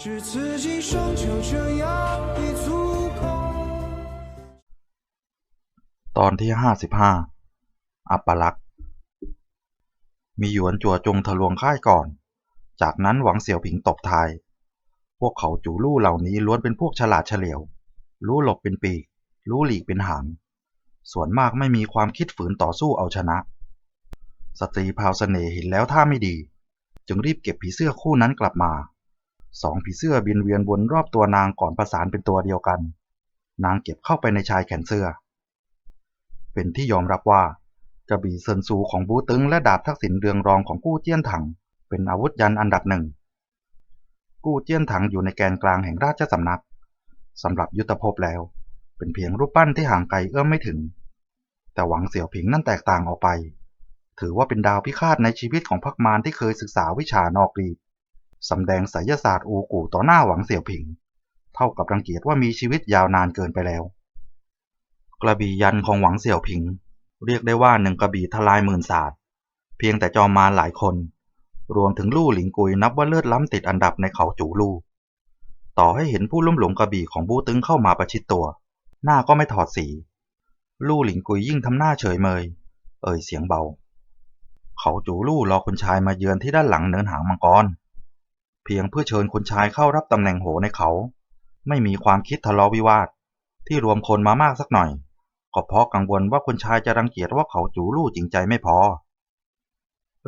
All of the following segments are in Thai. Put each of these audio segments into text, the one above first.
只此一生就这样一足够。 ตอนที่ห้าสิบห้าอัปลักษณ์ มีหยวนจัวจงทะลวงค่ายก่อน จากนั้นหวังเสี่ยวผิงตบทาย พวกเขาจูลู่เหล่านี้ล้วนเป็นพวกฉลาดเฉลียว รู้หลบเป็นปีก รู้หลีกเป็นหาง ส่วนมากไม่มีความคิดฝืนต่อสู้เอาชนะ สตรีพราวเสน่ห์เห็นแล้วท่าไม่ดี จึงรีบเก็บผีเสื้อคู่นั้นกลับมา สองผีเสื้อบินเวียนวนรอบตัวนางก่อนประสานเป็นตัวเดียวกัน นางเก็บเข้าไปในชายแขนเสื้อ เป็นที่ยอมรับว่ากระบี่เซินซูของบูตึงและดาบทักษิณเรืองรองของกู้เจี้ยนถัง เป็นอาวุธยันอันดับหนึ่ง กู้เจี้ยนถังอยู่ในแกนกลางแห่งราชสำนักสำหรับยุทธภพแล้ว เป็นเพียงรูปปั้นที่ห่างไกลเอื้อมไม่ถึง แต่หวังเสี่ยวผิงนั่นแตกต่างออกไป ถือว่าเป็นดาวพิฆาตในชีวิตของพักมารที่เคยศึกษาวิชานอกรีด สำแดงไสยศาสตร์อูกูต่อหน้าหวังเสี่ยวผิง เท่ากับรังเกียจว่ามีชีวิตยาวนานเกินไปแล้ว กระบี่ยันของหวังเสี่ยวผิง เรียกได้ว่าหนึ่งกระบี่ทลายหมื่นศาสตร์เพียงแต่จอมมารหลายคน รวมถึงลู่หลิงกุยนับว่าเลือดล้ำติดอันดับในเขาจูลู่ต่อให้เห็นผู้ลุ่มหลงกระบี่ของบูตึงเข้ามาประชิดตัว หน้าก็ไม่ถอดสี ลู่หลิงกุยยิ่งทำหน้าเฉยเมย เอ่ยเสียงเบา เขาจูลู่รอคุณชายมาเยือนที่ด้านหลังเนินหางมังกร พียงเพื่อเชิญคุณชายเข้ารับตำแหน่งโหในเขา ไม่มีความคิดทะเลาะวิวาท ที่รวมคนมามากสักหน่อย ก็เพราะกังวลว่าคุณชายจะรังเกียจว่าเขาจูลู่จริงใจไม่พอ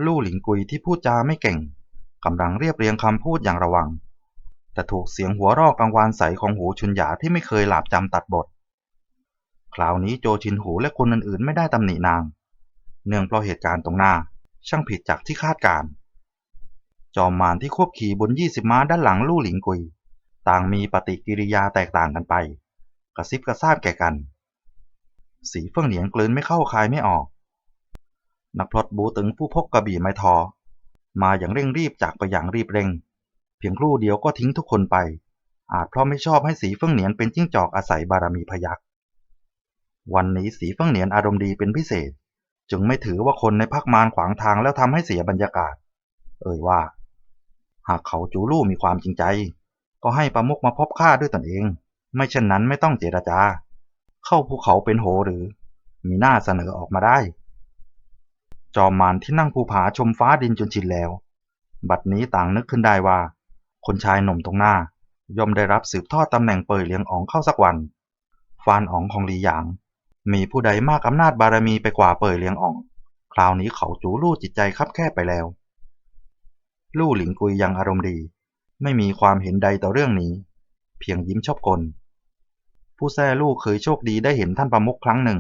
ลู่หลิงกุยที่พูดจาไม่เก่งกำลังเรียบเรียงคำพูดอย่างระวัง แต่ถูกเสียงหัวรอกกังวานใสของหูชุนหยาที่ไม่เคยหลาบจำตัดบท คราวนี้โจชินหูและคนอื่นๆ ไม่ได้ตำหนินาง เนื่องเพราะเหตุการณ์ตรงหน้าช่างผิดจากที่คาดการณ์ จอมมารที่ควบขี่บน20ม้าด้านหลังลู่หลิงกุย ต่างมีปฏิกิริยาแตกต่างกันไป กระซิบกระซาบแก่กัน สีเฟื่องเหนียงกลืนไม่เข้าคายไม่ออก นักพลดบูตึงผู้พกกระบี่ไม้ทอ มาอย่างเร่งรีบจากไปอย่างรีบเร่ง เพียงครู่เดียวก็ทิ้งทุกคนไป อาจเพราะไม่ชอบให้สีเฟื่องเหนียนเป็นจิ้งจอกอาศัยบารมีพยักวันนี้สีเฟื่องเหนียนอารมณ์ดีเป็นพิเศษ จึงไม่ถือว่าคนในพักมารขวางทางแล้วทำให้เสียบรรยากาศ เอ่ยว่า หากเขาจูลู่มีความจริงใจ ก็ให้ประมุกมาพบข้าด้วยตนเอง ไม่เช่นนั้นไม่ต้องเจรจา เข้าภูเขาเป็นโหหรือ มีหน้าเสนอออกมาได้ จอมมารที่นั่งภูผาชมฟ้าดินจนชินแล้ว บัดนี้ต่างนึกขึ้นได้ว่า คนชายหนุ่มตรงหน้า ย่อมได้รับสืบทอดตำแหน่งเป่ยเลียงอ๋องเข้าสักวัน ฟานอ๋องของหลีหยาง มีผู้ใดมากอำนาจบารมีไปกว่าเป่ยเลียงอ๋อง คราวนี้เขาจูลู่จิตใจคับแคบไปแล้ว ลู่หลิงกุยยังอารมณ์ดี ไม่มีความเห็นใดต่อเรื่องนี้ เพียงยิ้มชอบกล ผู้แซ่ลู่เคยโชคดีได้เห็นท่านประมุขครั้งหนึ่ง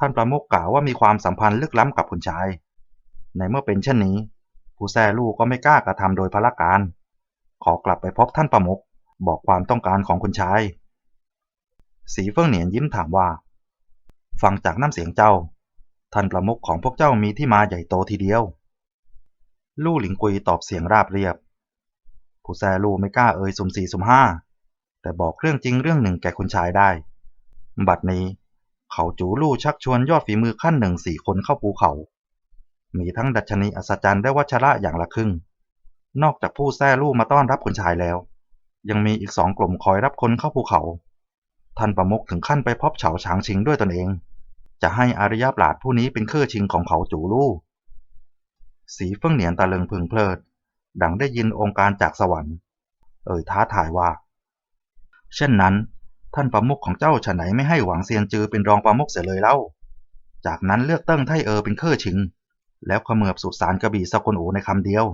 ท่านประมุขกล่าวว่ามีความสัมพันธ์ลึกล้ำกับคุณชาย ในเมื่อเป็นเช่นนี้ ผู้แซ่ลู่ก็ไม่กล้ากระทำโดยพละการ ขอกลับไปพบท่านประมุขบอกความต้องการของคุณชาย สีเฟิ่งเหนียนยิ้มถามว่า ฟังจากน้ำเสียงเจ้า ท่านประมุขของพวกเจ้ามีที่มาใหญ่โตทีเดียว ลู่หลิงกุยตอบเสียงราบเรียบ ผู้แซลู่ไม่กล้าเอ่ยสุ่มสี่สุ่มห้า แต่บอกเรื่องจริงเรื่องหนึ่งแก่คุณชายได้ บัดนี้เขาจูลู่ชักชวนยอดฝีมือขั้นหนึ่งสี่คนเข้าภูเขา มีทั้งดัชนีอัศจรรย์และวัชระอย่างละครึ่ง นอกจากผู้แซ่ลู่มาต้อนรับคุณชายแล้ว ยังมีอีกสองกลุ่มคอยรับคนเข้าภูเขา ท่านประมุขถึงขั้นไปพบเฉาฉางชิงด้วยตนเอง จะให้อารยาปราดผู้นี้เป็นเครือชิงของเขาจูลู่ สีเฟื่องเหนียนตะลึงพึงเพลิด ดังได้ยินองค์การจากสวรรค์ เอ่ยท้าทายว่า เช่นนั้น ท่านประมุขของเจ้าฉะไหนไม่ให้หวังเซียนจือเป็นรองประมุขเสียเลยเล่า จากนั้นเลือกเติ้งไทเออเป็นเครือชิง แล้วขมือบสุสานกระบี่สกุลโอในคำเดียว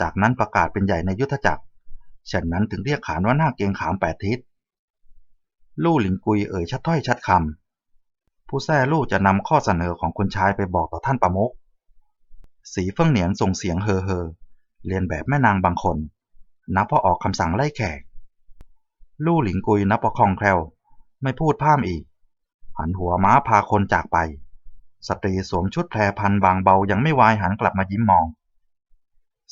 จากนั้นประกาศเป็นใหญ่ในยุทธจักรเช่นนั้นถึงเรียกขานว่าหน้าเกงขามแปดทิศ ลู่หลิงกุยเอ่ยชัดถ้อยชัดคำผู้แท้ลู่จะนำข้อเสนอของคุณชายไปบอกต่อท่านประมุข สีเฟิ่งเหนียนส่งเสียงเฮอเฮอเรียนแบบแม่นางบางคน นับว่าออกคำสั่งไล่แขก ลู่หลิงกุยนับว่าคล่องแคล่ว ไม่พูดพร่ำอีก หันหัวม้าพาคนจากไป สตรีสวมชุดแพรพันบางเบายังไม่วายหันกลับมายิ้มมอง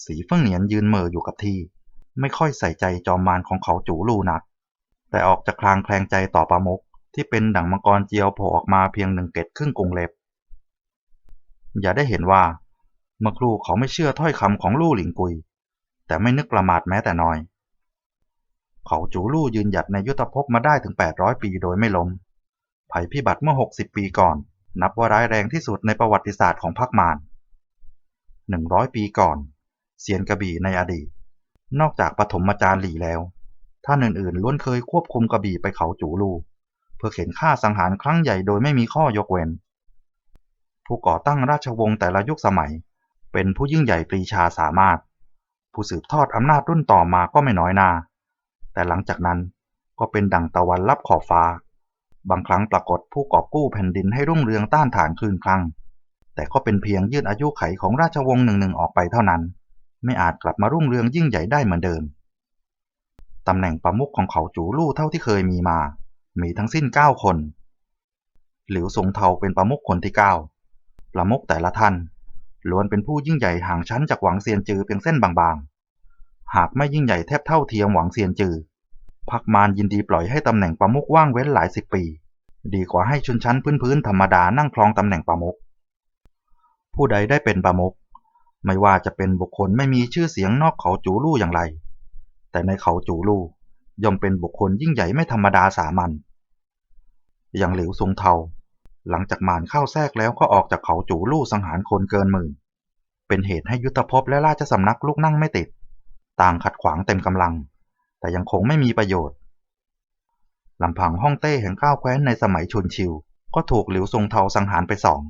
สีเฟิ่งเหนียนยืนเม่ออยู่กับที่ ไม่ค่อยใส่ใจจอมมารของเขาจูลู่นัก แต่ออกจากคลางแคลงใจต่อประมุขที่เป็นดั่งมังกรเจียวโผล่ออกมาเพียงหนึ่งเกตครึ่งกรงเล็บ อย่าได้เห็นว่า เมื่อครูเขาไม่เชื่อถ้อยคำของลู่หลิงกุย แต่ไม่นึกประมาทแม้แต่น้อย เขาจูลู่ยืนหยัดในยุทธภพมาได้ถึง 800 ปีโดยไม่ล้ม ภัยพิบัติเมื่อ 60 ปีก่อน นับว่าร้ายแรงที่สุดในประวัติศาสตร์ของพรรคมาร100 ปีก่อนเซียนกระบี่ในอดีต นอกจากปฐมจารย์หลี่แล้ว ท่านอื่นๆล้วนเคยควบคุมกระบี่ไปเขาจูลู่เพื่อเข็นฆ่าสังหารครั้งใหญ่โดยไม่มีข้อยกเว้น ผู้ก่อตั้งราชวงศ์แต่ละยุคสมัย เป็นผู้ยิ่งใหญ่ปรีชาสามารถ ผู้สืบทอดอำนาจรุ่นต่อมาก็ไม่น้อยนา แต่หลังจากนั้นก็เป็นดั่งตะวันลับขอบฟ้า บางครั้งปรากฏผู้กอบกู้แผ่นดินให้รุ่งเรืองต้านทานคืนคลัง แต่ก็เป็นเพียงยืดอายุไขของราชวงศ์หนึ่งๆออกไปเท่านั้น ไม่อาจกลับมารุ่งเรืองยิ่งใหญ่ได้เหมือนเดิม ตำแหน่งประมุขของเขาจูลู่เท่าที่เคยมีมา มีทั้งสิ้น 9 คน หลิวสงเทาเป็นประมุขคนที่ 9 ประมุขแต่ละท่าน ล้วนเป็นผู้ยิ่งใหญ่ห่างชั้นจากหวังเซียนจือเพียงเส้นบางๆ หากไม่ยิ่งใหญ่แทบเท่าเทียมหวังเซียนจือพักมารยินดีปล่อยให้ตำแหน่งประมุขว่างเว้นหลายสิบปี ดีกว่าให้ชนชั้นพื้นๆธรรมดานั่งครองตำแหน่งประมุขผู้ใดได้เป็นประมุขไม่ว่าจะเป็นบุคคลไม่มีชื่อเสียงนอกเขาจูลู่อย่างไร แต่ในเขาจูลู่ย่อมเป็นบุคคลยิ่งใหญ่ไม่ธรรมดาสามัญอย่างหลิวซงเทา หลังจากมารเข้าแทรกแล้วก็ออกจากเขาจูลู่สังหารคนเกินหมื่น เป็นเหตุให้ยุทธภพและราชสำนักลุกนั่งไม่ติด ต่างขัดขวางเต็มกำลัง แต่ยังคงไม่มีประโยชน์ลำพังฮ่องเต้แห่งข้าวแคว้นในสมัยชุนชิว ก็ถูกหลิวซุงเทาสังหารไปสอง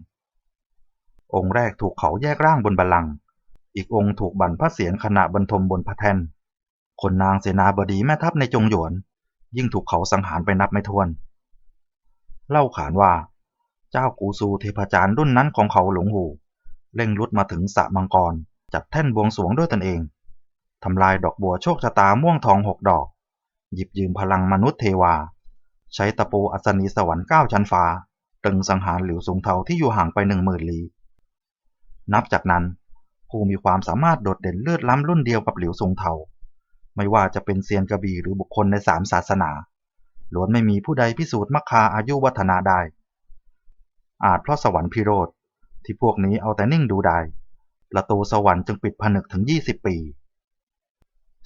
องค์แรกถูกเขาแยกร่างบนบัลลังก์อีกองค์ถูกบั่นพระเศียรขณะบรรทมบนพระแท่นคนนางเสนาบดีแม่ทัพในจงหยวน ยิ่งถูกเขาสังหารไปนับไม่ถ้วน เล่าขานว่า เจ้ากูซูเทพจารย์รุ่นนั้นของเขาหลงหูเร่งรุดมาถึงสระมังกร จัดแท่นบวงสวงด้วยตนเองทำลายดอกบัวโชคชะตาม่วงทองหกดอก หยิบยืมพลังมนุษย์เทวา ใช้ตะปูอัศนีสวรรค์เก้าชั้นฟ้าตึงสังหารหลิวซุงเทาที่อยู่ห่างไปหนึ่งหมื่นลี้นับจากนั้นผู้มีความสามารถโดดเด่นเลือดล้ำรุ่นเดียวกับหลิวซุงเทา ไม่ว่าจะเป็นเซียนกระบี่หรือบุคคลในสามศาสนาล้วนไม่มีผู้ใดพิสูจน์มัคคาอายุวัฒนาได้ อาจเพราะสวรรค์พิโรธที่พวกนี้เอาแต่นิ่งดูได้ประตูสวรรค์จึงปิดผนึกถึง 20 ปี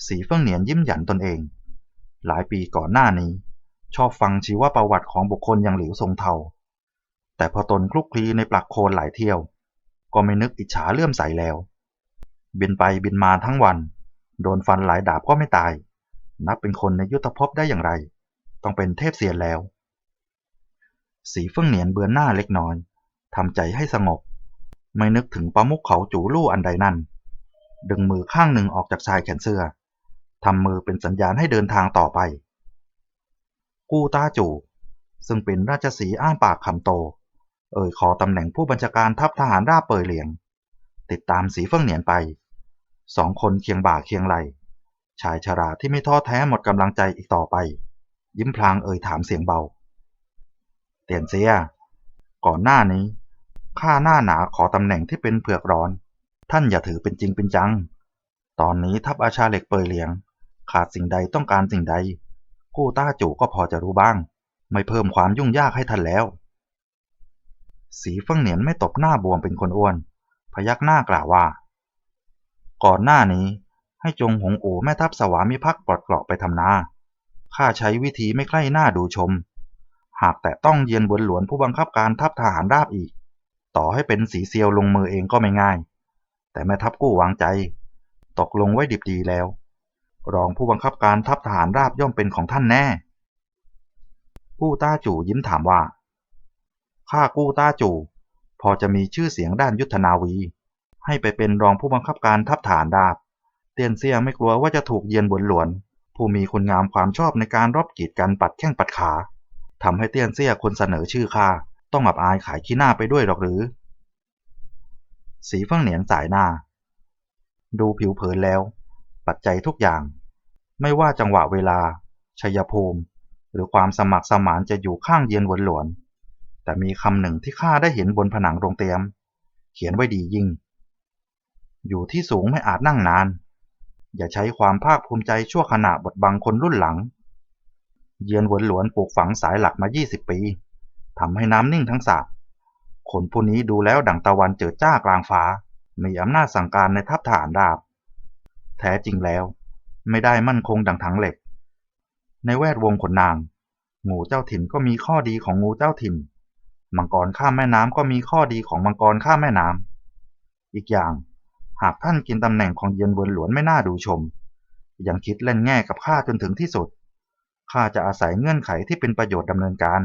สีเฟิ่งเหนียนยิ้มหยันตนเอง หลายปีก่อนหน้านี้ ชอบฟังชีวประวัติของบุคคลอย่างหลิวทรงเทา แต่พอตนคลุกคลีในปลักโคนหลายเที่ยว ก็ไม่นึกอิจฉาเลื่อมใสแล้ว บินไปบินมาทั้งวัน โดนฟันหลายดาบก็ไม่ตาย นับเป็นคนในยุทธภพได้อย่างไร ต้องเป็นเทพเสียนแล้ว สีเฟิ่องเหนียนเบือนหน้าเล็กน้อยทำใจให้สงบ ไม่นึกถึงประมุขเขาจูลู่อันใดนั่น ดึงมือข้างหนึ่งออกจากชายแขนเสื้อทำมือเป็นสัญญาณให้เดินทางต่อไป กู้ต้าจู ซึ่งเป็นราชสีอ้าปากคำโต เอ่ยขอตำแหน่งผู้บัญชาการทัพทหารราบเปยเหลียง ติดตามสีเฟิ่องเหนียนไป สองคนเคียงบ่าเคียงไหลชายชราที่ไม่ท้อแท้หมดกำลังใจอีกต่อไป ยิ้มพลางเอ่ยถามเสียงเบา เตียนเซีย ก่อนหน้านี้ ข้าหน้าหนาขอตำแหน่งที่เป็นเผือกร้อน ท่านอย่าถือเป็นจริงเป็นจัง ตอนนี้ทัพอาชาเหล็กเปยเหลียง ขาดสิ่งใดต้องการสิ่งใด กู้ต้าจู่ก็พอจะรู้บ้าง ไม่เพิ่มความยุ่งยากให้ท่านแล้ว สีเฟิ่งเหนียนไม่ตบหน้าบวมเป็นคนอ้วน พยักหน้ากล่าวว่า ก่อนหน้านี้ให้จงหงอูแม่ทัพสวามิภักดิ์ปลดเกราะไปทำนาข้าใช้วิธีไม่ใกล้หน้าดูชม หากแต่ต้องเยียนบนหลวนผู้บังคับการทัพทหารราบอีก ต่อให้เป็นสีเซียวลงมือเองก็ไม่ง่าย แต่แม่ทัพกู้วางใจ ตกลงไว้ดิบดีแล้ว รองผู้บังคับการทัพทหารราบย่อมเป็นของท่านแน่ กู้ต้าจู่ยิ้มถามว่าข้ากู้ต้าจู่ พอจะมีชื่อเสียงด้านยุทธนาวี ให้ไปเป็นรองผู้บังคับการทัพฐานดาบ เตียนเซียไม่กลัวว่าจะถูกเยียนบนหลวน ผู้มีคุณงามความชอบในการรบกีดกันปัดแข้งปัดขา ทำให้เตี้ยนเซียคนเสนอชื่อข้าต้องอับอายขายขี้หน้าไปด้วยหรอกหรือ สีเฟิ่งเหนียนสายหน้า ดูผิวเผินแล้ว ปัจจัยทุกอย่าง ไม่ว่าจังหวะเวลา ชัยภูมิ หรือความสมัครสมานจะอยู่ข้างเยียนวนหลวน แต่มีคำหนึ่งที่ข้าได้เห็นบนผนังโรงเตียม เขียนไว้ดียิ่ง อยู่ที่สูงไม่อาจนั่งนาน อย่าใช้ความภาคภูมิใจชั่วขณะบทบังคนรุ่นหลัง เยียนหวนหลวนปลูกฝังสายหลักมา 20 ปีทำให้น้ำนิ่งทั้งสาบคนผู้นี้ดูแล้วดั่งตะวันเจิดจ้ากลางฟ้า มีอำนาจสั่งการในทัพฐานดาบ แท้จริงแล้ว ไม่ได้มั่นคงดังถังเหล็ก ในแวดวงขนนาง งูเจ้าถิ่นก็มีข้อดีของงูเจ้าถิ่น มังกรข้ามแม่น้ำก็มีข้อดีของมังกรข้ามแม่น้ำอีกอย่างหากท่านกินตำแหน่งของเยียนเวินหลวนไม่น่าดูชม ยังคิดเล่นแง่กับข้าจนถึงที่สุด ข้าจะอาศัยเงื่อนไขที่เป็นประโยชน์ดำเนินการ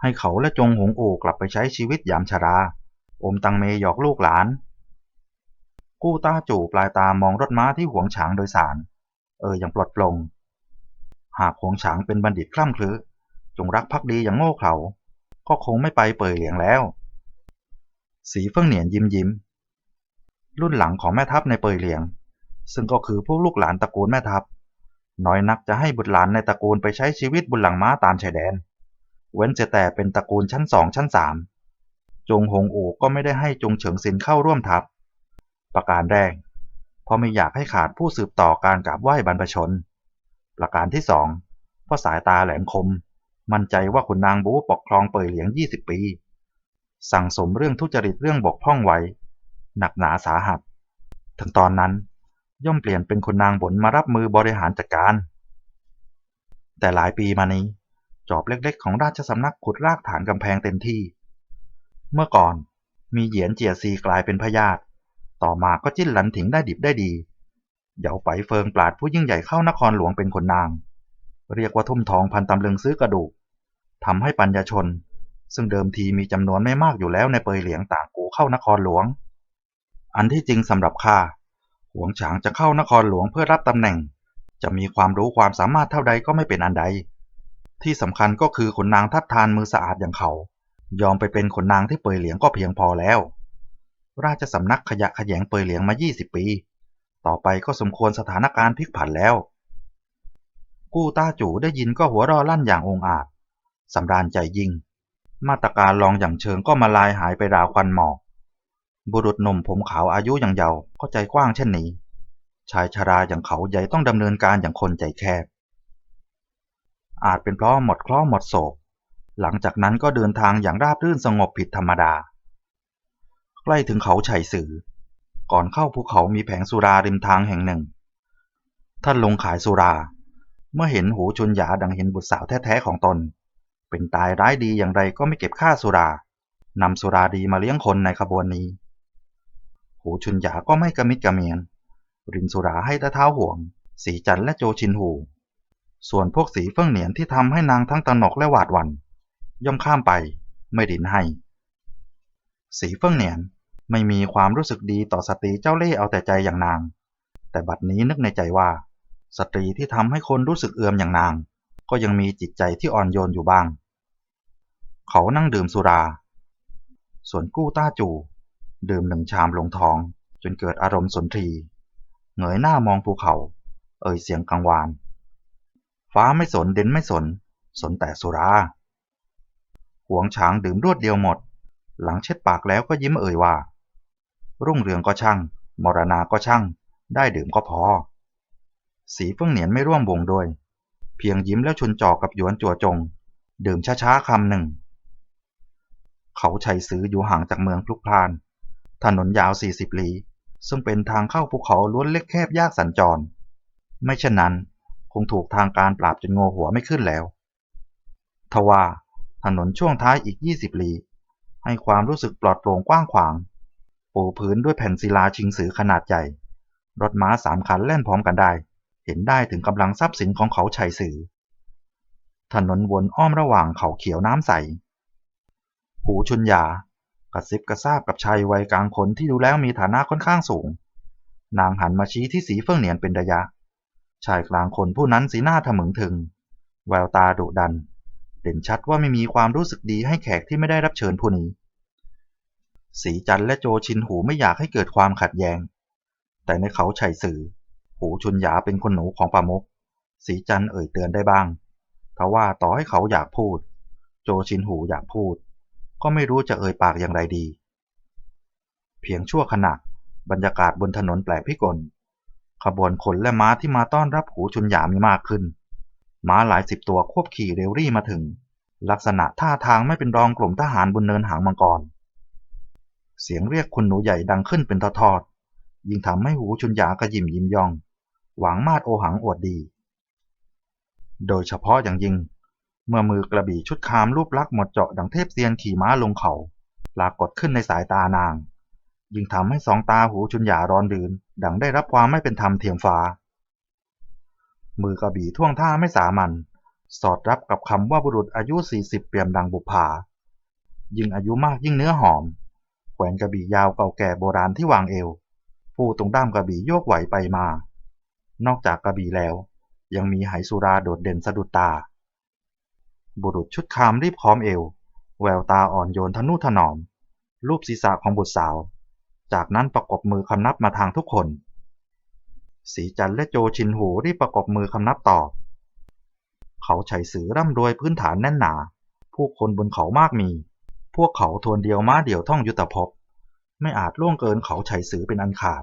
ให้เขาและจงหงโอกลับไปใช้ชีวิตยามชรา อมตังเมหยอกลูกหลาน กู้ต้าจู่ปลายตามองรถม้าที่หวงฉางโดยสาร เอออย่างปลดปลง หากหวงฉางเป็นบัณฑิตคล่ำคลือจงรักภักดีอย่างโง่เขลาก็คงไม่ไปเป่ยเหลียงแล้ว สีเฟิ่งเหนียนยิ้มยิ้ม รุ่นหลังของแม่ทัพในเป่ยเหลียง ซึ่งก็คือพวกลูกหลานตระกูลแม่ทัพ น้อยนักจะให้บุตรหลานในตระกูลไปใช้ชีวิตบนหลังม้าตามชายแดน เว้นแต่เป็นตระกูลชั้นสองชั้นสามจงหงอูก็ไม่ได้ให้จงเฉิงซินเข้าร่วมทัพ ประการแรก เพราะไม่อยากให้ขาดผู้สืบต่อการกราบไหว้บรรพชน ประการที่สองเพราะสายตาแหลมคม มั่นใจว่าขุนนางบูปกครองเป่ยเหลียง 20 ปี สั่งสมเรื่องทุจริตเรื่องบกพร่องไว้ หนักหนาสาหัส ถึงตอนนั้น ย่อมเปลี่ยนเป็นขนนางบนมารับมือบริหารจัดการ แต่หลายปีมานี้ จอบเล็กๆ ของราชสำนักขุดรากฐานกำแพงเต็มที่ เมื่อก่อนมีเหยียนเจียซีกลายเป็นพญาติต่อมาก็จิ้นหลันถิงได้ดิบได้ดีเหยาไฝเฟิงปราดผู้ยิ่งใหญ่เข้านครหลวงเป็นคนนาง เรียกว่าทุ่มทองพันตำลึงซื้อกระดูกทำให้ปัญญาชน ซึ่งเดิมทีมีจำนวนไม่มากอยู่แล้วในเปยเหลียงต่างกูเข้านครหลวง อันที่จริงสำหรับข้า หวงฉางจะเข้านครหลวงเพื่อรับตำแหน่ง จะมีความรู้ความสามารถเท่าใดก็ไม่เป็นอันใด ที่สำคัญก็คือขนนางทัดทานมือสะอาดอย่างเขา ยอมไปเป็นขนนางที่เปยเหลียงก็เพียงพอแล้ว ราชสำนักขยะขยงเปยเหลียงมา 20 ปี ต่อไปก็สมควรสถานการณ์พลิกผันแล้ว กู้ต้าจู่ได้ยินก็หัวเรอลั่นอย่างองอาจสำราญใจยิ่ง มาตรการลองอย่างเชิงก็มาลายหายไปราวควันหมอก บุรุษหนุ่มผมขาวอายุยังเยาว์ก็ใจกว้างเช่นนี้ ชายชราอย่างเขาใหญ่ต้องดำเนินการอย่างคนใจแคบ อาจเป็นเพราะหมดเคราะห์หมดโศก หลังจากนั้นก็เดินทางอย่างราบรื่นสงบผิดธรรมดา ใกล้ถึงเขาไฉสือ ก่อนเข้าภูเขามีแผงสุราริมทางแห่งหนึ่ง ท่านลงขายสุรา เมื่อเห็นหูชุนหยาดังเห็นบุตรสาวแท้ๆของตน เป็นตายร้ายดีอย่างไรก็ไม่เก็บค่าสุรานำสุราดีมาเลี้ยงคนในขบวนนี้ หูชุนหยาก็ไม่กระมิดกระเมียน รินสุราให้ตาเท้าห่วง สีจันและโจชินหู ส่วนพวกสีเฟิ่องเหนียนที่ทำให้นางทั้งตนกและหวาดหวันย่อมข้ามไป ไม่ดินให้ สีเฟิ่องเหนียนไม่มีความรู้สึกดีต่อสตรีเจ้าเล่ห์เอาแต่ใจอย่างนาง แต่บัดนี้นึกในใจว่า สตรีที่ทำให้คนรู้สึกเอือมอย่างนาง ก็ยังมีจิตใจที่อ่อนโยนอยู่บ้าง เขานั่งดื่มสุรา ส่วนกู้ต้าจู ดื่มหนึ่งชามลงท้อง จนเกิดอารมณ์สนทรีเงยหน้ามองภูเขา เอ่ยเสียงกังวาน ฟ้าไม่สนเด่นไม่สน สนแต่สุราหวงฉางดื่มรวดเดียวหมด หลังเช็ดปากแล้วก็ยิ้มเอ่ยว่า รุ่งเรืองก็ช่าง มรณาก็ช่าง ได้ดื่มก็พอ สีเฟื่องเหนียนไม่ร่วมวงด้วย เพียงยิ้มแล้วชนจอกับหยวนจัวจง ดื่มช้าๆคำหนึ่ง เขาชัยซื้ออยู่ห่างจากเมืองพลุกพล่าน ถนนยาว 40 ลี้ ซึ่งเป็นทางเข้าภูเขาล้วนเล็กแคบยากสัญจร ไม่เช่นนั้น คงถูกทางการปราบจนโงหัวไม่ขึ้นแล้ว ทว่าถนนช่วงท้ายอีก 20 ลี้ ให้ความรู้สึกปลอดโปร่งกว้างขวาง ปูพื้นด้วยแผ่นศิลาชิงสือขนาดใหญ่ รถม้าสามคันแล่นพร้อมกันได้ เห็นได้ถึงกำลังทรัพย์สินของเขาชัยสือ ถนนวนอ้อมระหว่างเขาเขียวน้ำใส หูชุนยา กระซิบกระซาบกับชายวัยกลางคนที่ดูแล้วมีฐานะค่อนข้างสูง นางหันมาชี้ที่สีเฟื่องเหนียนเป็นระยะ ชายกลางคนผู้นั้นสีหน้าถมึงถึง แววตาดุดัน เด่นชัดว่าไม่มีความรู้สึกดีให้แขกที่ไม่ได้รับเชิญผู้นี้ สีจันและโจชินหูไม่อยากให้เกิดความขัดแย้ง แต่ในเขาชัยสื่อ หูชุนหยาเป็นคนหนูของปามก สีจันเอ่ยเตือนได้บ้างทว่าต่อให้เขาอยากพูด โจชินหูอยากพูด ก็ไม่รู้จะเอ่ยปากอย่างไรดี เพียงชั่วขณะบรรยากาศบนถนนแปลกพิกล ขบวนคนและม้าที่มาต้อนรับหูชุนหยามีมากขึ้น ม้าหลายสิบตัวควบขี่เรวรี่มาถึง ลักษณะท่าทางไม่เป็นรองกลุ่มทหารบนเนินหางมังกร เสียงเรียกคุณหนูใหญ่ดังขึ้นเป็นทอดๆยิ่งทำให้หูชุนหยากระยิมยิ้มยอง หวังมาดโอหังอวดดี โดยเฉพาะอย่างยิ่ง เมื่อมือกระบี่ชุดคามรูปลักษณ์หมดเจาะดังเทพเซียนขี่ม้าลงเขาปรากฏขึ้นในสายตานาง ยิ่งทำให้สองตาหูชุนหยาร้อนดืน ดังได้รับความไม่เป็นธรรมเทียมฟ้า มือกระบี่ท่วงท่าไม่สามัญสอดรับกับคำว่าบุรุษอายุ 40 เปี่ยมดังบุปผายิ่งอายุมากยิ่งเนื้อหอม แขวนกระบี่ยาวเก่าแก่โบราณที่วางเอว ผู้ตรงด้ามกระบี่โยกไหวไปมา นอกจากกระบี่แล้ว ยังมีไหสุราโดดเด่นสะดุดตา บุรุษชุดคามรีบค้อมเอว แววตาอ่อนโยนทนุถนอม รูปศีรษะของบุตรสาว จากนั้นประกบมือคำนับมาทางทุกคน สีจันและโจชินหูรีบประกบมือคำนับตอบเขาไฉสือร่ำรวยพื้นฐานแน่นหนา ผู้คนบนเขามากมี พวกเขาทวนเดียวม้าเดี่ยวท่องยุทธภพ ไม่อาจล่วงเกินเขาไฉสือเป็นอันขาด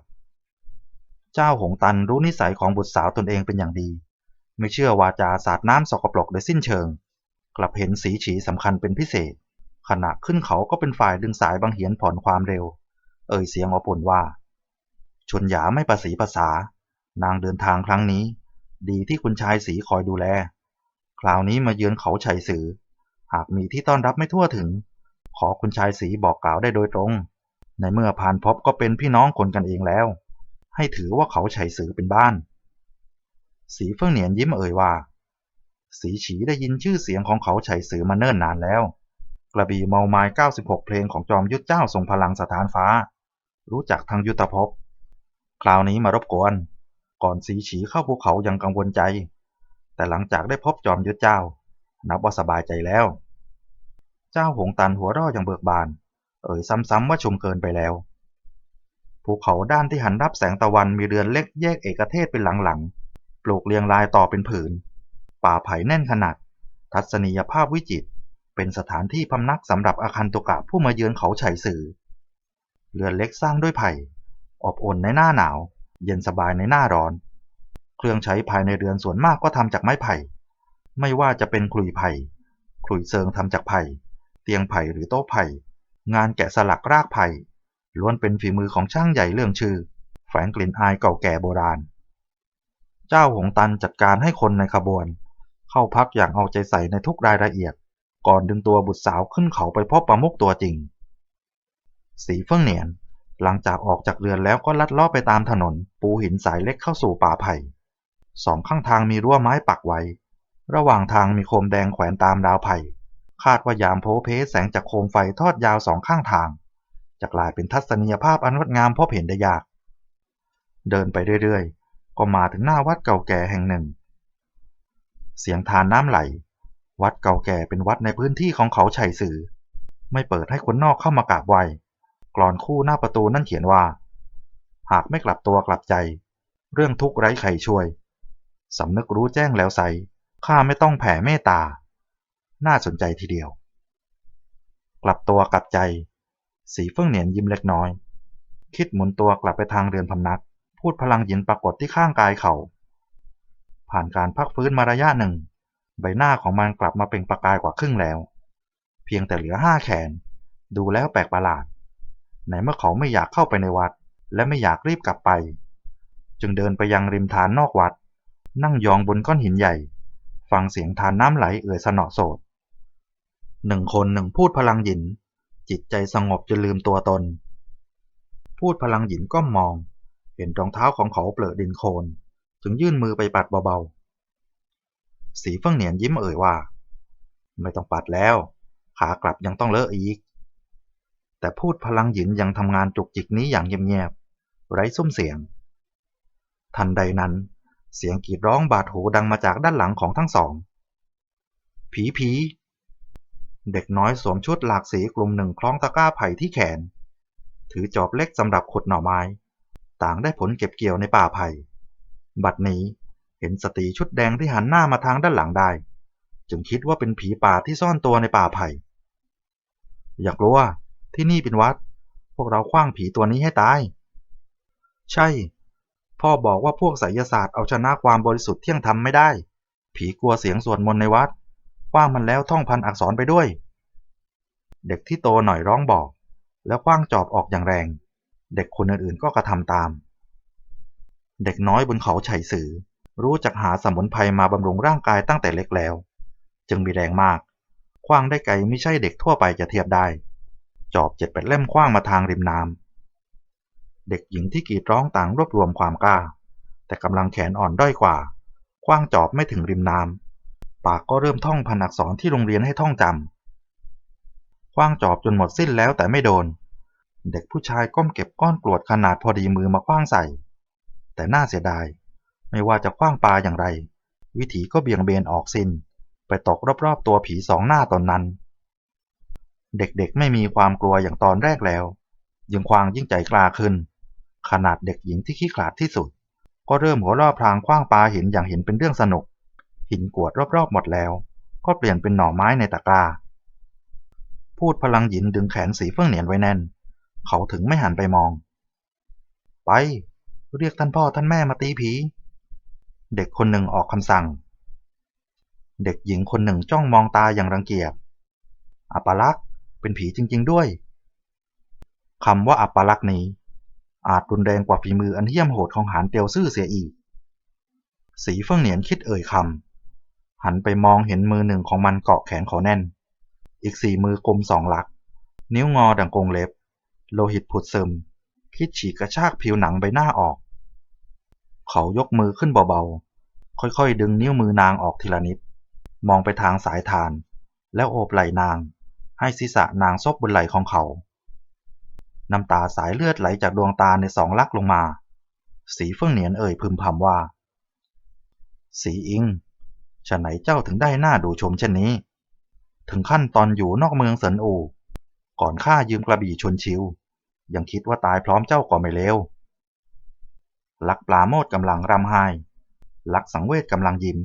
เจ้าหงตันรู้นิสัยของบุตรสาวตนเองเป็นอย่างดี ไม่เชื่อวาจาสาดน้ำสกปรกโดยสิ้นเชิง กลับเห็นสีฉีสำคัญเป็นพิเศษ ขณะขึ้นเขาก็เป็นฝ่ายดึงสายบังเหียนผ่อนความเร็ว เอ่ยเสียงอบอุ่นว่า ชนหยาไม่ประสีภาษา นางเดินทางครั้งนี้ ดีที่คุณชายสีคอยดูแล คราวนี้มาเยือนเขาชัยสือ หากมีที่ต้อนรับไม่ทั่วถึง ขอคุณชายสีบอกกล่าวได้โดยตรง ในเมื่อผ่านพบก็เป็นพี่น้องคนกันเองแล้ว ให้ถือว่าเขาชัยสือเป็นบ้าน สีเฟื่องเหนียนยิ้มเอ่ยว่า สีฉีได้ยินชื่อเสียงของเขาชัยสือมาเนิ่นนานแล้ว กระบี่เมาไม้96 เพลงของจอมยุทธเจ้าทรงพลังสถานฟ้า รู้จักทางยุทธภพ คราวนี้มารบกวน ก่อนสีฉีเข้าภูเขายังกังวลใจ แต่หลังจากได้พบจอมยุทธเจ้า นับว่าสบายใจแล้ว เจ้าหงตันหัวร่ออย่างเบิกบาน เอ่ยซ้ำๆว่าชมเกินไปแล้ว ภูเขาด้านที่หันรับแสงตะวันมีเรือนเล็กแยกเอกเทศเป็นหลังๆ ปลูกเรียงรายต่อเป็นผืน ป่าไผ่แน่นขนาด ทัศนียภาพวิจิตรเป็นสถานที่พำนักสำหรับอาคันตุกะผู้มาเยือนเขาไฉสือ เรือนเล็กสร้างด้วยไผ่ อบอุ่นในหน้าหนาว เย็นสบายในหน้าร้อน เครื่องใช้ภายในเรือนส่วนมากก็ทำจากไม้ไผ่ ไม่ว่าจะเป็นขลุ่ยไผ่ขลุ่ยเซิงทำจากไผ่ เตียงไผ่หรือโต๊ะไผ่ งานแกะสลักรากไผ่ล้วนเป็นฝีมือของช่างใหญ่เรื่องชื่อ แฝงกลิ่นอายเก่าแก่โบราณ เจ้าหงตันจัดการให้คนในขบวน เข้าพักอย่างเอาใจใส่ในทุกรายละเอียด ก่อนดึงตัวบุตรสาวขึ้นเขาไปพบประมุขตัวจริง สีเฟื่องเหนียน หลังจากออกจากเรือนแล้วก็ลัดเลาะไปตามถนน ปูหินสายเล็กเข้าสู่ป่าไผ่สองข้างทางมีรั้วไม้ปักไว้ ระหว่างทางมีโคมแดงแขวนตามราวไผ่ คาดว่ายามโพเพแสงจากโคมไฟทอดยาวสองข้างทางจะกลายเป็นทัศนียภาพอันงดงามพบเห็นได้ยาก เดินไปเรื่อยๆ ก็มาถึงหน้าวัดเก่าแก่แห่งหนึ่ง เสียงทานน้ำไหล วัดเก่าแก่เป็นวัดในพื้นที่ของเขาไฉสือ ไม่เปิดให้คนนอกเข้ามากราบไหว้กรอนคู่หน้าประตูนั่นเขียนว่า หากไม่กลับตัวกลับใจ เรื่องทุกข์ไร้ใครช่วยสำนึกรู้แจ้งแล้วใสข้าไม่ต้องแผ่เมตตา น่าสนใจทีเดียว กลับตัวกลับใจ สีเฟื่องเหนียนยิ้มเล็กน้อย คิดหมุนตัวกลับไปทางเรือนพำนัก พูดพลังหยินปรากฏที่ข้างกายเขา ผ่านการพักฟื้นมาระยะหนึ่ง ใบหน้าของมันกลับมาเป็นประกายกว่าครึ่งแล้ว เพียงแต่เหลือห้าแขน ดูแล้วแปลกประหลาดในเมื่อเขาไม่อยากเข้าไปในวัด และไม่อยากรีบกลับไป จึงเดินไปยังริมทานนอกวัด นั่งยองบนก้อนหินใหญ่ ฟังเสียงทานน้ำไหลเอื่อยสนอโสดหนึ่งคนหนึ่งพูดพลังหยิน จิตใจสงบจนลืมตัวตน พูดพลังหยินก้มมอง เห็นรองเท้าของเขาเปลือดินโคลน จึงยื่นมือไปปัดเบาๆ สีเฟื่งเหนียนยิ้มเอ่ยว่า ไม่ต้องปัดแล้ว ขากลับยังต้องเลอะอีก แต่พูดพลังหยินยังทำงานจุกจิกนี้อย่างเงียบๆ ไร้ซุ้มเสียง ทันใดนั้น เสียงกรีดร้องบาดหูดังมาจากด้านหลังของทั้งสอง ผีผีเด็กน้อยสวมชุดหลากสีกลุ่มหนึ่งคล้องตะกร้าไผ่ที่แขน ถือจอบเล็กสำหรับขุดหน่อไม้ ต่างได้ผลเก็บเกี่ยวในป่าไผ่ บัดนี้เห็นสตรีชุดแดงที่หันหน้ามาทางด้านหลังได้ จึงคิดว่าเป็นผีป่าที่ซ่อนตัวในป่าไผ่ อยากรู้ว่าที่นี่เป็นวัด พวกเราคว้างผีตัวนี้ให้ตาย ใช่ พ่อบอกว่าพวกไสยศาสตร์เอาชนะความบริสุทธิ์เที่ยงธรรมไม่ได้ ผีกลัวเสียงสวดมนต์ในวัดคว้างมันแล้วท่องพันอักษรไปด้วย เด็กที่โตหน่อยร้องบอก แล้วคว้างจอบออกอย่างแรง เด็กคนอื่นๆก็กระทำตาม เด็กน้อยบนเขาไฉสือ รู้จักหาสมุนไพรมาบำรุงร่างกายตั้งแต่เล็กแล้ว จึงมีแรงมาก คว้างได้ไกลไม่ใช่เด็กทั่วไปจะเทียบได้ จอบเจ็ดแปดเล่มคว้างมาทางริมน้ำเด็กหญิงที่กรีดร้องต่างรวบรวมความกล้า แต่กำลังแขนอ่อนด้อยกว่า คว้างจอบไม่ถึงริมน้ำปากก็เริ่มท่องพันอักษรที่โรงเรียนให้ท่องจำคว้างจอบจนหมดสิ้นแล้วแต่ไม่โดน เด็กผู้ชายก้มเก็บก้อนกรวดขนาดพอดีมือมาคว้างใส่ แต่น่าเสียดาย ไม่ว่าจะคว้างปลาอย่างไร วิถีก็เบี่ยงเบนออกสิ้นไปตกรอบๆตัวผีสองหน้าตอนนั้น เด็กๆไม่มีความกลัวอย่างตอนแรกแล้วยังควางยิ่งใจกล้าขึ้น ขนาดเด็กหญิงที่ขี้ขลาดที่สุด ก็เริ่มหัวเราะพลางคว้างปลาหินอย่างเห็นเป็นเรื่องสนุก หินกวดรอบๆหมดแล้ว ก็เปลี่ยนเป็นหน่อไม้ในตะกร้าพูดพลังหยินดึงแขนสีเฟื่องเหนียนไว้แน่น เขาถึงไม่หันไปมอง ไป เรียกท่านพ่อท่านแม่มาตีผี เด็กคนหนึ่งออกคำสั่ง เด็กหญิงคนหนึ่งจ้องมองตาอย่างรังเกียจอัปลักษ์เป็นผีจริง ๆด้วยคำว่าอัปลักษ์นี้ อาจรุนแรงกว่าฝีมืออันเหี้ยมโหดของหานเตียวซื่อเสียอีก สีเฟื่องเหนียนคิดเอ่ยคำหันไปมองเห็นมือหนึ่งของมันเกาะแขนเขาแน่น อีกสี่มือกลมสองหลัก นิ้วงอดังกงเล็บ โลหิตผุดซึม คิดฉีกกระชากผิวหนังใบหน้าออก เขายกมือขึ้นเบาๆ ค่อยๆ ดึงนิ้วมือนางออกทีละนิด มองไปทางสายทาน แล้วโอบไหล่นาง ให้ศีรษะนางซบบนไหล่ของเขา น้ำตาสายเลือดไหลจากดวงตาในสองลักลงมา สีเฟื่องเหนียนเอ่ยพึมพำว่า สีอิงฉะไหนเจ้าถึงได้หน้าดูชมเช่นนี้ ถึงขั้นตอนอยู่นอกเมืองเสินอู ก่อนข้ายืมกระบี่ชวนชิว ยังคิดว่าตายพร้อมเจ้าก็ไม่เลวลักปลาโมดกำลังรำไห้ลักสังเวชกำลังยิ้ม